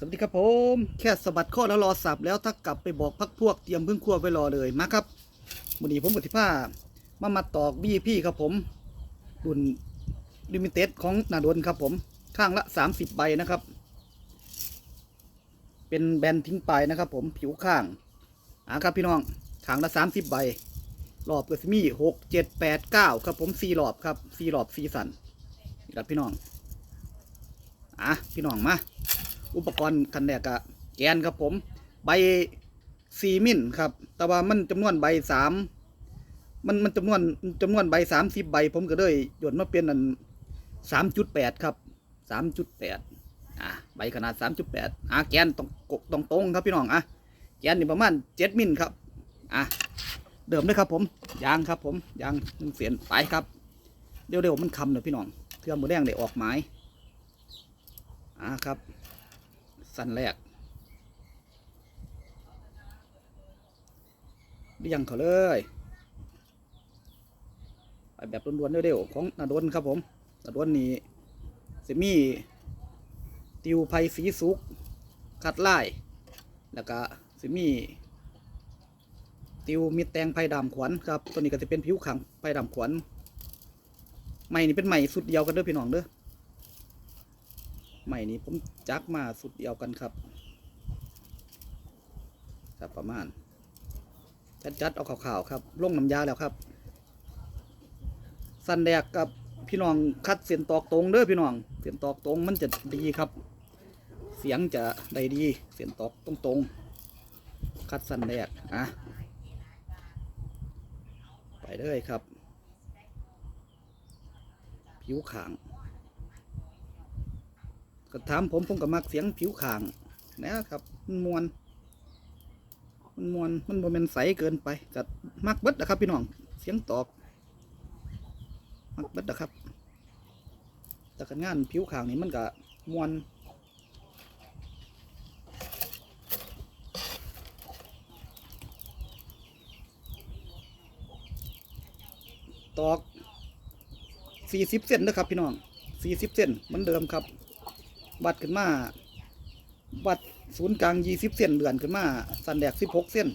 สวัสดีครับผม แค่สะบัดข้อแล้วรอสับแล้วถ้ากลับไปบอกพักพวกเตรียมพึ่งครัวไว้รอเลยมาครับวันนี้ผมกับที่ผ้ามามาตอกบี้พี่ครับผมรุ่นลิมิเต็ดของนาดนครับผมข้างละ 30 ใบนะครับ เป็นแบนทิ้งไปนะครับผมผิวข้างอ่าครับพี่น้องข้างละ 30 ใบรอบก็จะมีหกเจ็ดแปดเก้าครับผมสี่รอบครับสี่รอบสี่สันครับพี่น้องอะพี่น้องมา อุปกรณ์คันแรกอะแกนครับผมใบสี่มิลครับ แต่ว่ามันจำนวนใบสามมันมันจำนวนจำนวนใบสามสิบใบ ผมก็เลยหยดมาเป็นอันสามจุดแปดครับสามจุดแปดอะใบขนาดสามจุดแปดอะแกนตรงกตรงตรงครับพี่น้องอะแกนนี่ประมาณเจ็ดมิลครับอะเดิมเลยครับ ผมยางครับ ผมยางหนึ่งเสียนไปครับเร็วๆมันคำเลยพี่น้องเพื่อหมดแดงได้ออกไม้อะครับ สั้นแรกเรียงเขาเลยไปแบบด่วนๆเร็วๆของนาดนครับผมนาดนนี่จะมีติวไผ่สีสุกคัดไล่แล้วก็จะมีติวมีแตงไผ่ดำขวัญครับตัวนี้ก็จะเป็นผิวขังไผ่ดำขวัญใหม่นี่เป็นใหม่สุดเดียวกันเด้อพี่น้องเด้อ ใหม่นี้ผมจักมาสุดเดียวกันครับครับประมาณจัดจัดๆเอาข่าวๆครับลงน้ำยาแล้วครับ สันแดกกับพี่น้องคัดเสียนตอกตรงเด้อพี่น้องเสียนตอกตรงมันจะดีครับ เสียงจะได้ดี เสียนตอกตรงตรงคัดสันแดกอะไปเลยครับ ผิวขาง ก็ถามผมผมก็มักเสียงผิวข่างนะครับ มันมวน มันมวน มันโมเมนใสเกินไปก็มักเบิดนะครับพี่น้อง เสียงตอก มักเบิดนะครับ แต่การงานผิวข่างนี่มันก็มวนตอกสี่สิบเส้นนะครับพี่น้องสี่สิบเส้นเหมือนเดิมครับ วัดขึ้นมา วัดศูนย์กลางยี่สิบเส้นเดือนขึ้นมา สันแดกสิบหกเส้น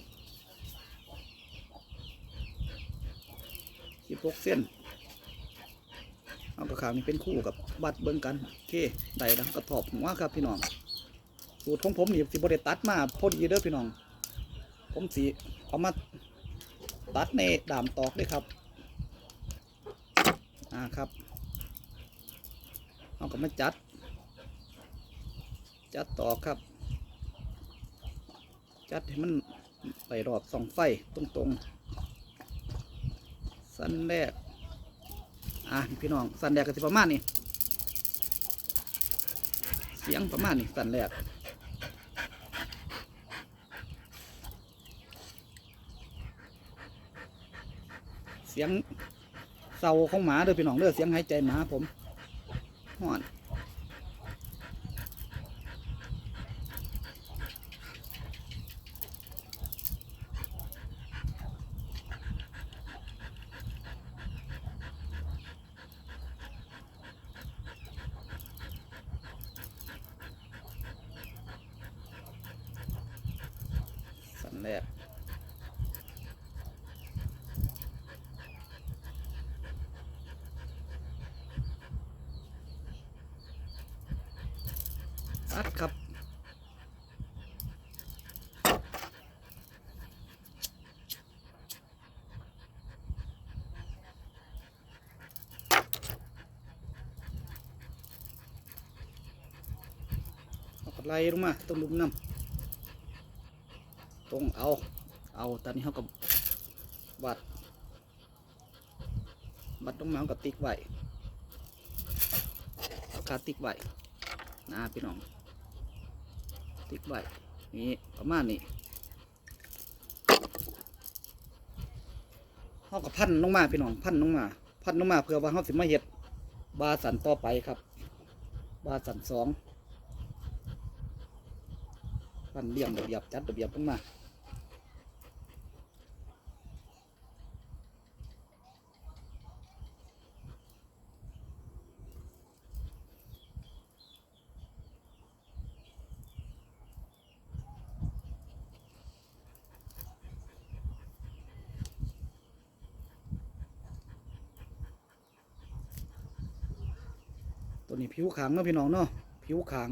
สิบหกเส้นเอากระขาวนี่เป็นคู่กับวัดเบิ้งกันโอเคได้แล้วกระถอบหัวครับพี่น้องสูตรของผมนี่สิบริตัดมาพอดีเด้อพี่น้อง ผมสีเอามาตัดในดามตอกเลยครับอ่าครับเอาก็มาจัด จัดต่อครับ จัดให้มันไปรอบสองไฟตรงๆ สันแรก อะพี่น้อง สันแรกก็สิประมาณนี้ เสียงประมาณนี้ สันแรกเสียงเศร้าของหมาเด้อพี่น้องเด้อเสียงหายใจหมาผมห่อน สัน แรกอัดครับไล่ลงมาตรงลุมน้ำ ตรงเอา เอาตอนนี้เขากับวัดวัดตรงมาเขากับติ๊กไว้เอาคาติ๊กไว้นะพี่น้อง ติ๊กไว้นี่ประมาณนี้เขากับพันลงมาพี่น้องพันลงมาพันลงมาเพื่อว่าเขาสิมาเห็ดบาสันต่อไปครับ บาสันสองพันเลี่ยมระเบียบจัดระเบียบลงมา ผิวขางเนาะพี่น้องเนาะผิวขาง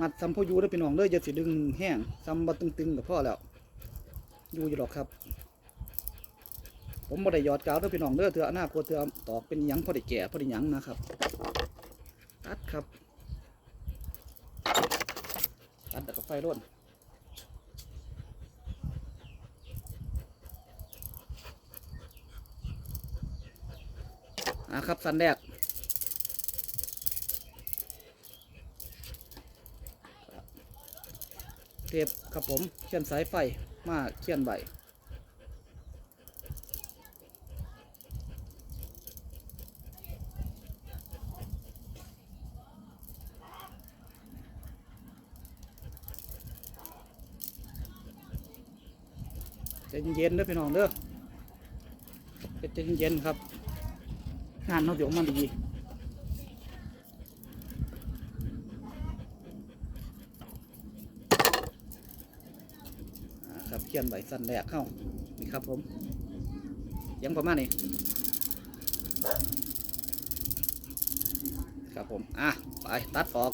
มัดซ้ำพออยู่แล้วพี่น้องเลยจะสิดึงแห้งซ้ำบ่ตึงๆกับพ่อแล้วอยู่อยู่หรอกครับ ผมบ่ได้ยอดกาวเด้อพี่น้องเด้อเถื่ออนาคตเถื่อตอกเป็นยังพอได้แก่พอได้ยังนะครับตัดครับตัดแล้วก็ไฟร่น อะครับสันแรกเทปครับผมเขียนสายไฟมาเขียนใบใจเย็นๆเด้อพี่น้องเด้อใจเย็นๆครับ งานเราเดี๋ยวมันดีครับเขียนใบสั้นแรกเข้านี่ครับผมยังประมาณนี้ครับผม อะ ไป ตัดออก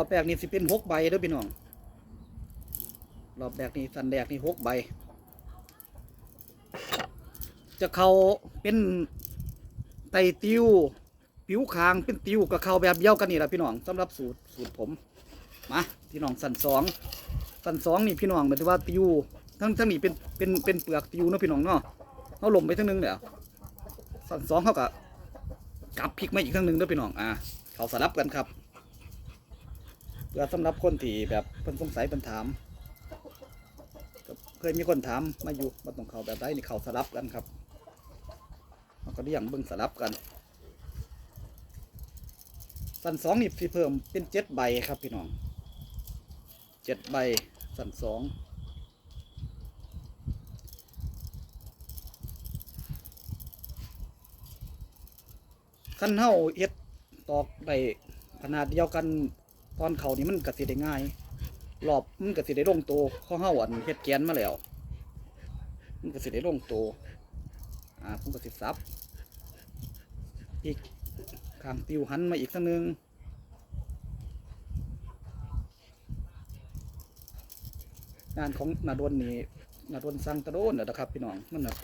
อบแรกนี่สิเป็นหกใบเด้อพี่น้อง รอบแรกนี่สันแรกนี่หกใบ จะเขาเป็นไตติวผิวคางเป็นติวกับเขาแบบเดียวกันนี่แหละพี่น้องสำหรับสูตรสูตรผม มาพี่น้องสันสองสันสองนี่พี่น้องหมายถึงว่าติวทั้งทั้งนี้เป็นเป็นเป็นเปลือกติวนะพี่น้องเนาะเขาหล่มไปทั้งนึงเดี๋ยวสันสองเขากับกลับพลิกมาอีกครั้งหนึ่งเด้อพี่น้อง อ่า เขาสลับกันครับ เพื่อสำหรับคนที่แบบเพิ่นสงสัยเพิ่นถามเคยมีคนถามมาอยู่มาตรงเขาแบบไรนี่เขาสลับกันครับมันก็เรียงเบิ่งสลับกันสันสองนี่สิเพิ่มเป็นเจ็ดใบครับพี่น้องเจ็ดใบสันสองขั้นเฮาเฮ็ดตอกได้ขนาดเดียวกัน ตอนเขานี่มันก็สิได้ง่ายรอบมันก็สิได้ลงตัวข้อเฮาอันเฮ็ดแกนมาแล้ว มันก็สิได้ลงตัวอ่าผมก็สิซับอีกข้างติวหันมาอีกสักนึงงานของนาดวนนี่นาดวนสั่งตะโดนนะนะครับพี่น้องมันนะ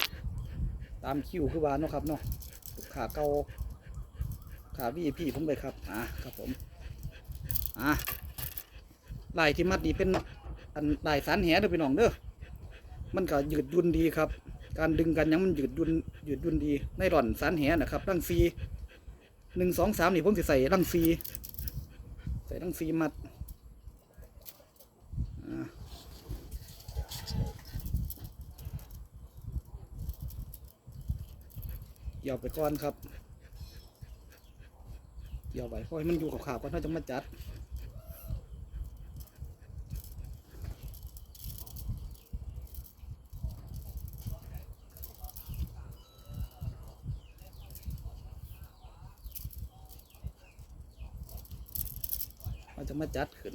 ตามคิวคือว่าเนาะครับเนาะลูกค้าเกาขาวีพี่ผมเลยครับอ่าครับผม อ่าลายที่มัดนี่เป็นอันลายสารแหเด้อพี่น้องเด้อมันก็ยืดยุ่นดีครับ การดึงกันยังมันยืดยุ่นยืดยุ่นดีในหล่อนสารแหนะครับรังซีหนึ่งสองสามนี่ผมจะใส่รังซีใส่รังซีมัดเกี่ยวไปก่อนครับเกี่ยวไปเพราะมันอยู่กับขาวๆก่อนถ้าจะมาจัด จะมาจัดขึ้น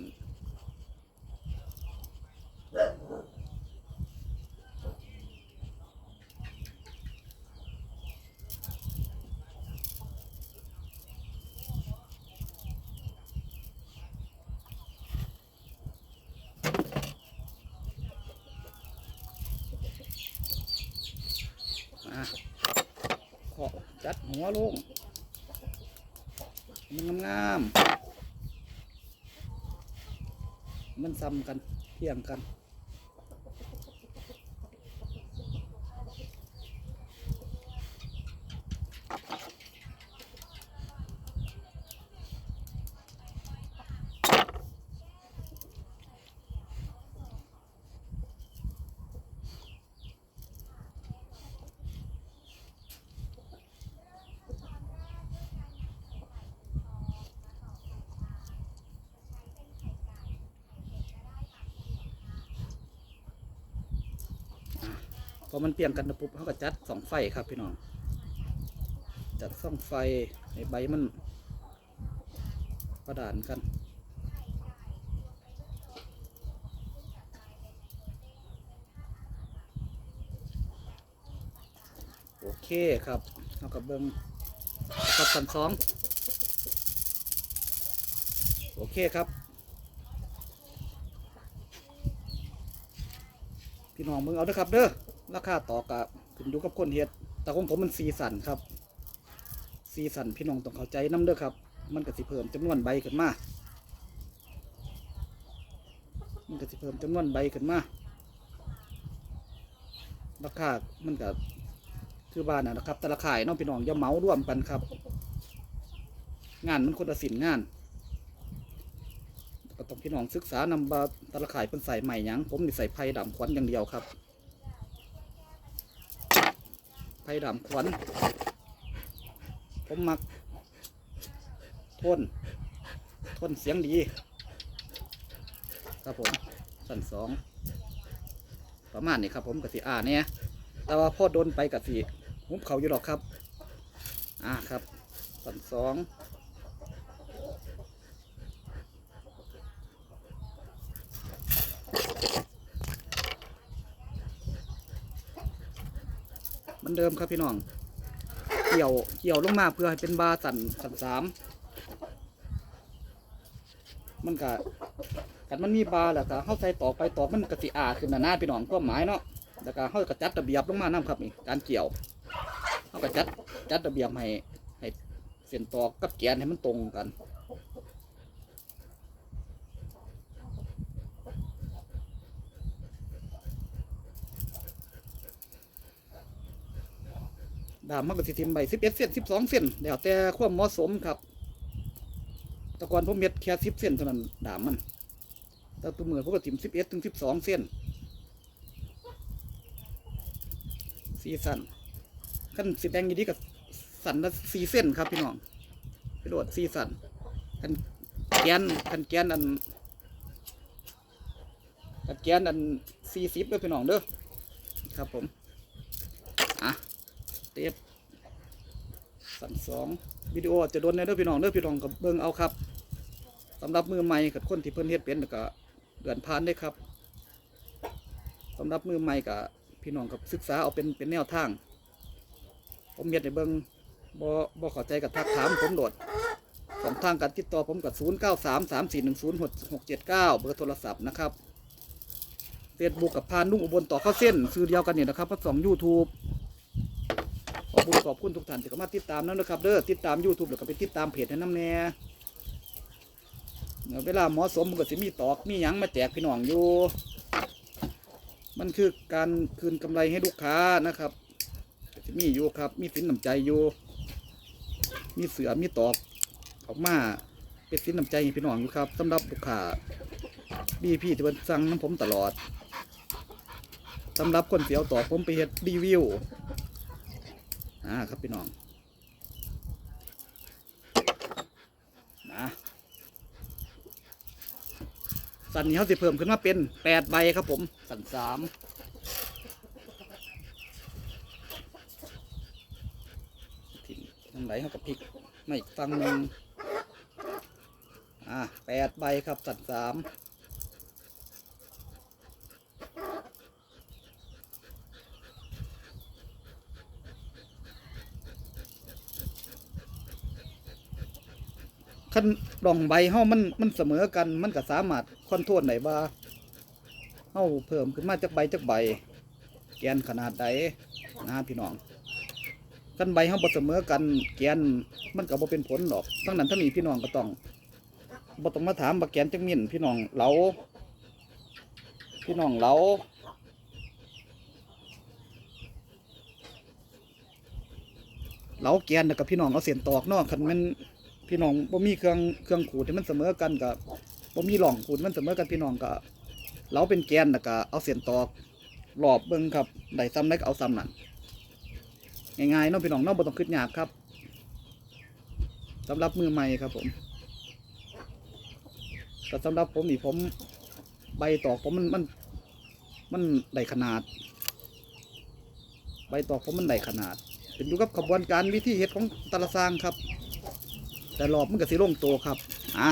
ขอจัดหัวลงมันงามๆ มันซ้ำกันเที่ยงกัน พอมันเปลี่ยนกันปุ๊บเขาก็จัดสองไฟครับพี่น้อง จัดซ่องไฟให้ใบมันประดานกันโอเคครับเอากับเบิ้งกับสันสองโอเคครับ พี่น้องมึงเอาเด้อครับเด้อ ราคาต่อกับขึ้นอยู่กับคนเฮ็ด แต่ของผมมันสีสันครับ สีสันพี่น้องต้องเข้าใจน้ำเด้อครับ มันก็สิเพิ่มจำนวนใบขึ้นมา มันก็สิเพิ่มจำนวนใบขึ้นมา ราคา มันก็คือบ้านนะนะครับ แต่ละขายน้องพี่น้องอย่าเมาร่วมกันครับ งานมันคนละสินงานก็ต้องพี่น้องศึกษานำบาตะละขายเป็นใส่ใหม่ยังผมนี่ใส่ไผ่ดำขวัญอย่างเดียวครับไผ่ดำขวัญผมมักทนทนเสียงดี ครับผมสั่นสองประมาณนี้ครับผมกับสีอ่าเนี่ยแต่ว่าพอโดนไปกับสีหุบเขาอยู่หรอกครับ อ่าครับสั่นสอง เหมันเดิมครับพี่น้อง เกี่ยวเกี่ยวลงมาเพื่อให้เป็นบาสันสันสามมันก็กันมันมีบาแหล้วก็เข้าใส่ตอกไปตอกมันกระสิอาขึ้นหน้าพี่น้องก็หมายเนาะแล้วก็เข้ากระจัดระเบียบลงมานํครับนี่การเกี่ยวเข้ากระจัดจัดระเบียบให้ให้เส้นตอกกับแกนให้มันตรงกัน ดามมันก็สิทิมใบสิบเอ็ดเส้นสิบสองเส้นแล้วแต่ความเหมาะสมครับต่ก่อนผมเม็ดแค่สิบเส้นเท่านั้นดามมันแต่ตัวมือผมก็ทิมสิบเอ็ดถึงสิบสองเส้นสีสันขั้นสีแดงยี่ดีกับสันละสี่เส้นครับพี่น้องไปโดดสีสันขันแกนขันแกนอันขันแกนอันสี่สิบเด้อพี่น้องเด้อครับผม เทปสันสองวิดีโอจะโดนในเด้อพี่น้องเด้อพี่น้องกับเบิ่งเอาครับสำหรับมือใหม่กับคนที่เพิ่นเฮ็ดเป็นก็เดือนผ่านได้ครับสำหรับมือใหม่กับพี่น้องกับศึกษาเอาเป็นเป็นแนวทาง ผมเฮ็ดให้เบิ่งบ่บ่เข้าใจกับทักถามผมโดดสองทางการติดต่อผมกับ 0 9 3 3 4 1 0 6 6 7 9 เบอร์โทรศัพท์นะครับเฟซบุ๊กกับพานนุ่งอุบลต่อเข้าเส้น ซื้อเดียวกันเนี่ยนะครับพราสองยูทูบ อบคุณขอบคุณทุกท่านที่เข้ามาติดตามนั่นนะครับเด้อติดตาม YouTube แล้วก็ไปติดตามเพจให้น้ำแน่เวลาเหมาะสมมันก็สิมีตอกมีหยังมาแจกพี่น้องอยู่ มันคือการคืนกำไรให้ลูกค้านะครับก็สิมีอยู่ครับ มีสินน้ำใจอยู่ มีเสือมีตอกออกมาเป็นสินน้ำใจให้พี่น้องอยู่ครับสำหรับลูกค้าบีพี่ที่เป็นสั่งน้ำผมตลอดสำหรับคนเสียวตอกผมไปเฮ็ดรีวิว อ่าครับพี่น้องนะสันนี้เขาสิเพิ่มขึ้นมาเป็นแปดใบครับผม สันสามทิ้งทางไหนเขากับพริกไม่ฟังหนึ่งอ่าแปดใบครับสันสาม ขั้นดองใบเฮามันมันเสมอกันมันก็สามารถคอนโทรลได้ว่าเฮาเพิ่มขึ้นมาจากใบจากใบ แกนขนาดใดนะพี่น้องกันใบเฮาบ่เสมอกันแกนมันก็บ่เป็นผลหรอกทั้งนั้นทั้งนี้พี่น้องก็ต้องบ่ต้องมาถามว่แกนจังมิ่นพี่น้องเหลาพี่น้องเหลาเหลาแกนแล้วกับพี่น้องเอาเสียนตอกนาะคันมัน พี่น้องบ่มีเครื่องเครื่องขูดที่มันเสมอกันกับบ่มีหล่องขูดมันเสมอกันพี่น้องก็เราเป็นแกนแล้วก็เอาเส้นตอกรอบเบิ่งครับได้ซ้ำได้ก็เอาซ้ำนั่นง่ายๆเนาะพี่น้องเนาะบ่ต้องคิดยากครับสำหรับมือใหม่ครับผมก็สำหรับผมนี่ผมใบตอกผมมันมันมันได้ขนาด ใบตอกผมมันได้ขนาด เป็นอยู่กับขบวนการวิธีเฮ็ดของแตละสร้างครับ แต่รอบมันก็สิลงโตวครับอะ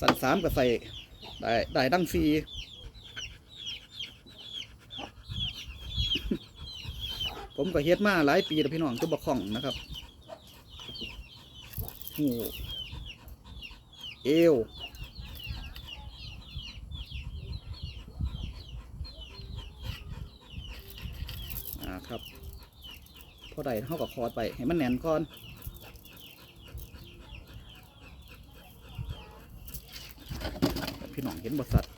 สันสามก็ใส่ได้ได้ดังสีผมก็เฮ็ดมาหลายปีแล้วพี่น้องตัวบกของนะครับหูเอวอ่าครับพอได้เท่ากับคอร์ดไปให้มันแน่นก่อนพี่น้อง เห็นบทสัตว์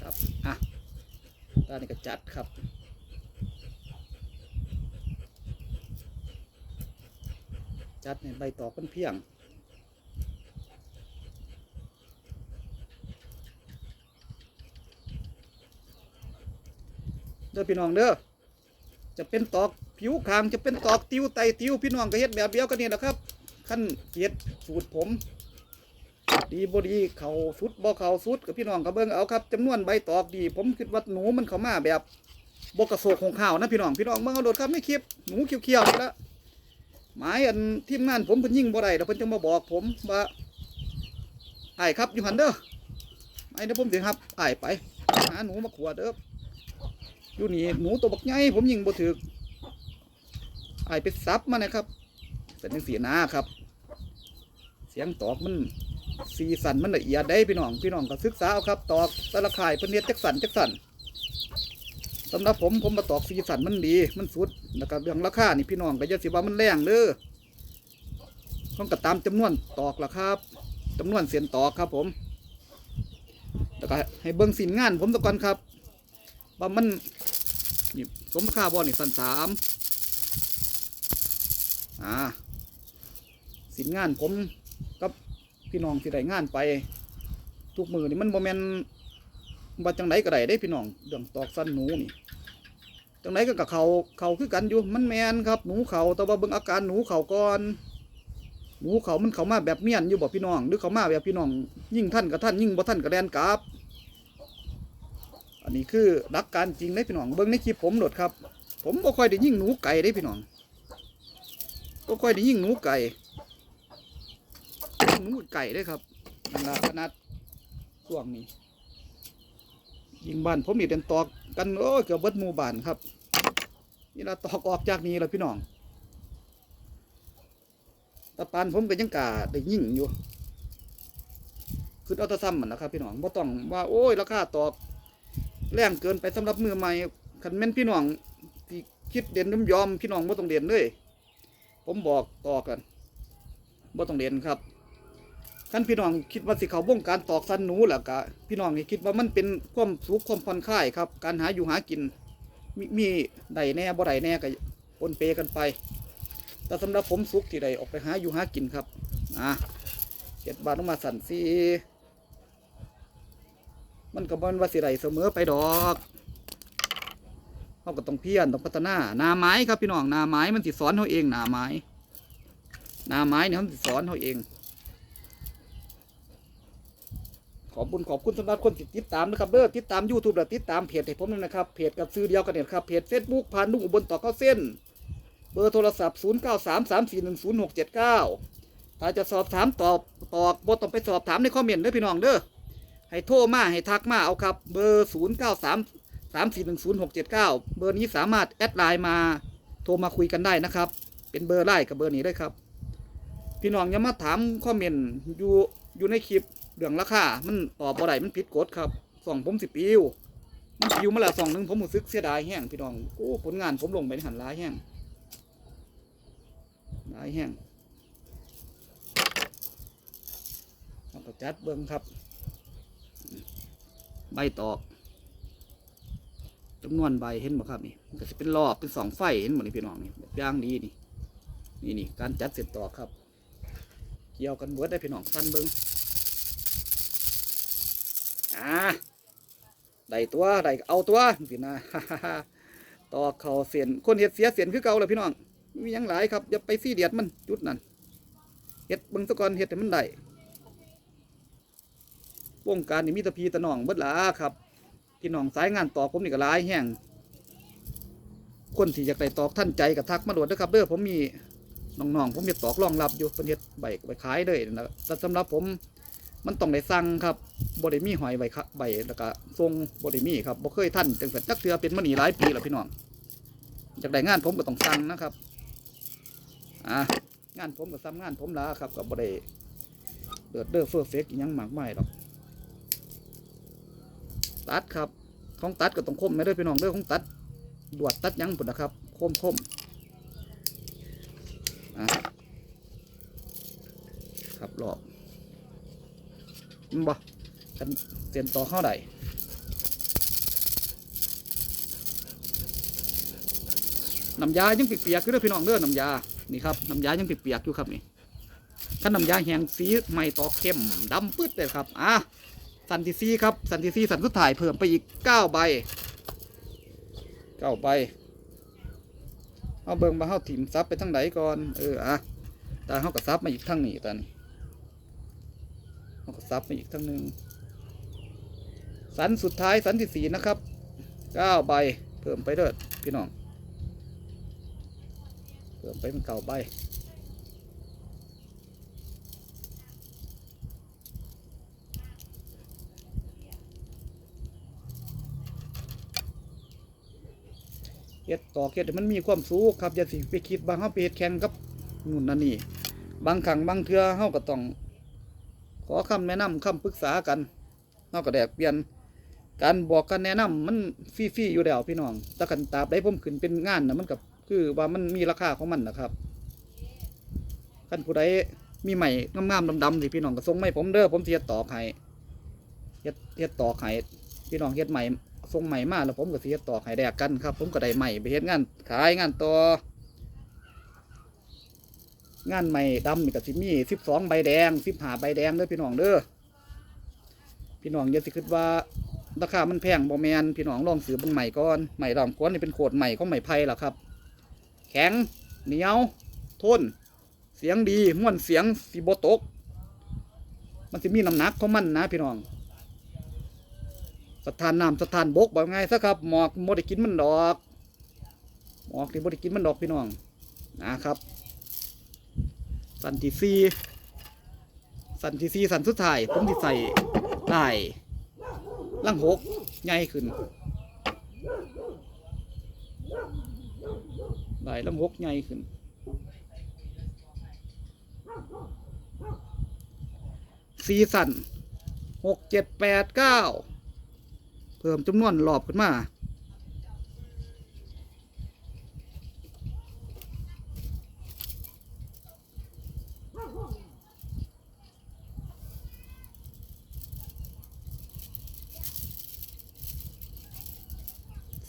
ครับ อะด้านนี้ก็จัดครับ จัดในใบตอกเป็นเพียงเด้อพี่น้องเด้อจะเป็นตอกผิวคางจะเป็นตอกติวไตติวพี่น้องก็เฮ็ดแบบเดียวกันนี่แหละครับขั้นเกียรสูตรผม ดีบดีเขาสุดบ่เขาสุดกับพี่น้องก็เบิ่งเอาครับจำนวนใบตอกดี ผมคิดว่าหนูมันเข้ามาแบบบกระโศกของข้าวนะพี่น้องพี่น้องเบิ่งเอาโดดครับไม่คลิปหนูเขียวๆนี่ละ หมายอันทีมงานผมเพิ่นยิงบ่ได้แล้วเพิ่นจะมาบอกผมว่าไอ้ครับอยู่หันเด้อไอ้เดี๋ยวผมสิครับไอ้ไปหาหนูมาขวดเด้ออยู่นี่หนูตัวบักใหญ่ผมยิงบ่ถึกไอ้ไปซับมานะครับเป็นจังซี่นะครับ เสียงตอกมันสีสันมันละเอียดได้พี่น้องพี่น้องก็ศึกษาเอาครับ ตอกแต่ละข่ายเพิ่นเฮ็ดจักสันจักสัน สำหรับผมผมมาตอกสีสันมันดี มันสุดแล้วก็เรื่องราคานี่พี่น้องก็อย่าสิว่ามันแรงเด้อต้องก็ตามจำนวนตอกล่ะครับจำนวนเสียนตอกครับผมแล้วก็ให้เบิ่งสินงาน ผมตะก่อนครับว่ามันนี่สมราคาบ่นี่สันสามอ่าสินงานผมกับพี่น้องที่ได้งานไป ทุกมือนี่มันโมเมนว่าจังไหนก็ได้ได้พี่น้องเรื่องตอกสั้นหนูนี่ จังไหนก็กับเขาเขาคือกันอยู่มันแมนครับ หนูเขาแต่ว่าเบิ่งอาการหนูเขาก่อนหนูเขามันเขามาแบบเมียนอยู่บ่พี่น้อง หรือเขามาแบบพี่น้อง ยิ่งท่านกับท่านยิ่งบ่ท่านกับแดนกราบอันนี้คือหลักการจริงเลยพี่น้องเบิ่งในคลิปผมโดดครับ ผมบ่ค่อยได้ยิ่งหนูไก่ได้พี่น้องบ่ค่อยได้ยิ่งหนูไก่หนูไก่เลยครับนั่นละขนาดช่วงนี้ ยิงบ้านผมนี่เป็นตอกกันโอ้ยเกือบเบิดหมู่บ้านครับ นี่ละตอกออกจากนี้แล้วพี่น้องตะปานผมก็ยังกาได้ยิ่งอยู่คือเอาตะซ้ำมันนะครับพี่น้องบ่ต้องว่าโอ้ยราคาตอกแรงเกินไปสำหรับมือใหม่คันแม่นพี่น้องที่คิดเด่นน้ำยอมพี่น้องบ่ต้องเด่นเลย ผมบอกต่อกันบ่ต้องเด่นครับ ท่านพี่น้องคิดว่าสิเขาวงการตอกสันหนูแหละกะพี่น้องนี่คิดว่ามันเป็นความสุขความผ่อนคลายครับ การหาอยู่หากิน มีมีได้แน่บ่ไดแน่ก็ปนเปกันไป แต่สำหรับผมสุขที่ได้ออกไปหาอยู่หากินครับนะเจ็ดบาทต้องมาสั่นสิมันก็บ่แมันว่าสิได้เสมอไปดอกเขาก็ต้องเพียรต้องพัฒนาหนาไม้ครับพี่น้องหนาไม้มันสิสอนเขาเองหนาไม้หนาไม้เนี่ยมันสิสอนเขาเอง ขอบคุญขอบคุณสำหรับคนติดตามนะครับเด้อติดตาม YouTube และติดตามเพจให้ผมด้วยนะครับเพจกับซื้อเดียวกันเนี่ยครับเพจ Facebook พานุ่งอุบลต่อเข้าเส้น เบอร์โทรศัพท์ 0 9 3 3 4 1 0 6 7 9 ถ้าจะสอบถามตอบตอบบ่ต้องไปสอบถามในคอมเมนต์เด้อพี่น้องเด้อให้โทรมาให้ทักมาเอาครับ เบอร์ 0 9 3 3 4 1 0 6 7 9 เบอร์นี้สามารถแอดไลน์มาโทรมาคุยกันได้นะครับ เป็นเบอร์ไลน์กับเบอร์นี้ได้ครับ พี่น้องอย่ามาถามคอมเมนต์อยู่อยู่ในคลิป เรื่องราคา มันตอบบ่ได้มันผิดกฎครับส่องผมสิปิวมันปิวมาล้วส่องหนึ่งผมรู้สึกเสียดายแห้งพี่น้องโอ้ผลงานผมลงไปในหันหลายแห้งหลายแห้งเราก็จัดเบิ้งครับ ใบตอกจำนวนใบเห็นบ่ครับนี่ก็จะเป็นรอบเป็นสองไฟเห็นบ่นี่พี่น้องนี่ย่างดีนี่นี่นี่การจัดเสร็จตอกครับ เกี่ยวกันเบิดได้พี่น้องสั้นเบิ้ง อ่าได้ตัวได้เอาตัวสินะต่อเขาเสียนคนเฮ็ดเสียเสียนคือเก่าเลยพี่น้องมียังหลายครับอย่าไปซีเดียดมันจุดนั้นเฮ็ดบิ่งซะกอนเฮ็ดมันได้วงการนี่มีตะพีตะนองเบิดหลาครับพี่น้องสายงานต่อผมนี่ก็หลายแห้งคนที่อยากได้ตอกท่านใจก็ทักมาโดดเด้อครับเด้อผมมีน้องๆผมจะตอกรองรับอยู่เพิ่นเฮ็ดใบใบขายเลยนะแต่สำหรับผม มันต้องได้สั่งครับบ่ได้มีหอยใบขะใบแล้วก็ทรงบ่ได้มีครับบ่เคยท่านจังซั่นจักเทือเป็นมานี่หลายปีแล้วพี่น้องจากได้งานผมก็ต้องสั่งนะครับอ่างานผมก็ซ้ำงานผมละครับก็บ่ได้เดือดเด้อเฟื่อเฟกอิหยังมากไมายหรอกตัดครับของตัดก็ต้องคมไม่ได้พี่น้องเด้อของตัดดวดตัดยังปุ่นนะครับคมคมอะครับหรอบ มันบ่กันเตรียมต่อเข้าได้น้ำยายังเปียกๆอยู่เด้อพี่น้องเด้อน้ำยานี่ครับน้ำยายังเปียกๆอยู่ครับนี่ถ้าน้ำยาแห้งสีไม่ต่อเข้มดำปื๊ดเลยครับอะสันติซีครับสันติซีสันสุดท้ายเพิ่มไปอีกเก้าใบเก้าใบเอาเบิ่งมาเฮาถิ่มซับไปทางไหนก่อนเอออะตาเฮาก็ซับมาอีกทางนี้ตานี่ ก็ซับมาอีกทางหนึ่งสันสุดท้ายสันที่สี่นะครับเก้าใบเพิ่มไปเด้อพี่น้องเพิ่มไปเป็นเก่าใบเฮ็ดต่อเฮ็ดมันมีความสุขครับอย่าสิไปคิดบางเฮาไปเฮ็ดแข่งกับนู่นนั่นนี่บางครั้งบางเทื่อเฮาก็ต้อง อคำแนะนำคำปรึกษากันเฮาก็แดกเปลี่ยนการบอกกันแนะนำมันฟรีๆอยู่แล้วพี่น้องแต่กันตาบใดผมขึ้นเป็นงานนะมันกับคือว่ามันมีราคาของมันนะครับคันผู้ใดมีใหม่งามๆดำๆสิพี่น้องก็ส่งไม่ผมเด้อผมเฮ็ดตอกให้เฮ็ดเฮ็ดตอกให้พี่น้องเฮ็ดใหม่ส่งใหม่มาแล้วผมก็เฮ็ดตอกให้แดกกันครับ ผมก็ได้ใหม่ไปเฮ็ดงานขายงานต่อ งานใหม่ดำนี่ก็สิมีสิบสองใบแดงสิบห้าใบแดงเด้อพี่น้องเด้อพี่น้องอย่าสิคิดว่าราคามันแพงบ่แมนพี่น้องลองซื้อเบิ่งใหม่ก่อนใหม่ดำก้อนนี่เป็นโขดใหม่ของใหม่ไผ่ล่ะครับ แข็งเหนียวทนเสียงดีม่วนเสียงสีโบตก มันสิมีน้ำหนักของมันนะพี่น้องสถานน้ำสถานบกบอกไงซะครับหมอกโมได้กินมันดอกหมอกที่โมได้กินมันดอกพี่น้องนะครับ สันติซีสันติซีสันสุดท้าย ผมที่ใส่ได้ลังหกใหญ่ขึ้นได้ลังหกใหญ่ขึ้น สีสันหกเจ็ดแปดเก้าเพิ่มจำนวนรอบขึ้นมา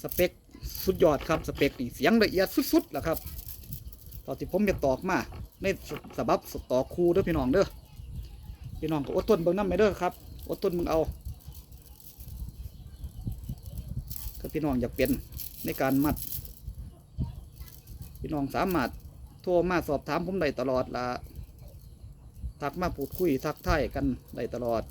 สเปคสุดยอดครับสเปคนี่เสียงละเอียดสุดๆแหละครับตอนที่ผมจะตอกมาในสบับตอกคูเด้อพี่น้องเด้อพี่น้องก็อดทนเบิ่งน้ำไม่เด้อครับอดทนมึงเอาถ้าพี่น้องอยากเป็นในการมัด พี่น้องสามารถโทรมาสอบถามผมได้ตลอดละทักมาพูดคุยทักทายกันได้ตลอด